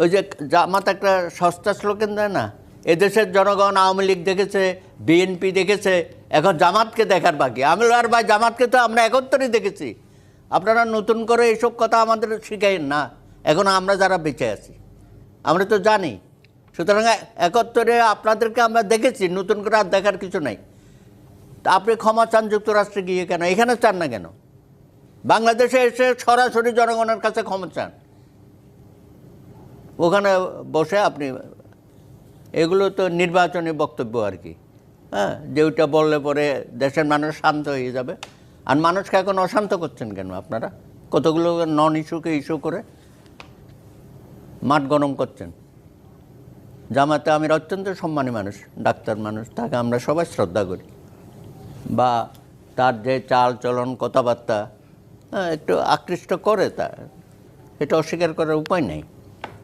ওই যে জামাত একটা সস্তা স্লোগান দেয় না, এদেশের জনগণ আওয়ামী লীগ দেখেছে বিএনপি দেখেছে, এখন জামাতকে দেখার বাকি। আমি আর ভাই, জামাতকে তো আমরা একত্তরই দেখেছি। আপনারা নতুন করে এইসব কথা আমাদের শিখাইন না। এখন আমরা যারা বেঁচে আছি, আমরা তো জানি। সুতরাং একত্তরে আপনাদেরকে আমরা দেখেছি, নতুন করে আর দেখার কিছু নাই। তা আপনি ক্ষমা চান যুক্তরাষ্ট্রে গিয়ে কেন? এখানে চান না কেন? বাংলাদেশে এসে সরাসরি জনগণের কাছে ক্ষমা চান। ওখানে বসে আপনি এগুলো তো নির্বাচনী বক্তব্য আর কি। হ্যাঁ যে ওইটা বললে পরে দেশের মানুষ শান্ত হয়ে যাবে। আর মানুষকে এখন অশান্ত করছেন কেন আপনারা? কতগুলো নন ইস্যুকে ইস্যু করে মাঠ গরম করছেন? জামাতে আমি অত্যন্ত সম্মানী মানুষ ডাক্তার মানুষ তাকে আমরা সবাই শ্রদ্ধা করি। বা তার যে চাল চলন কথাবার্তা হ্যাঁ, একটু আকৃষ্ট করে তা এটা অস্বীকার করার উপায় নেই।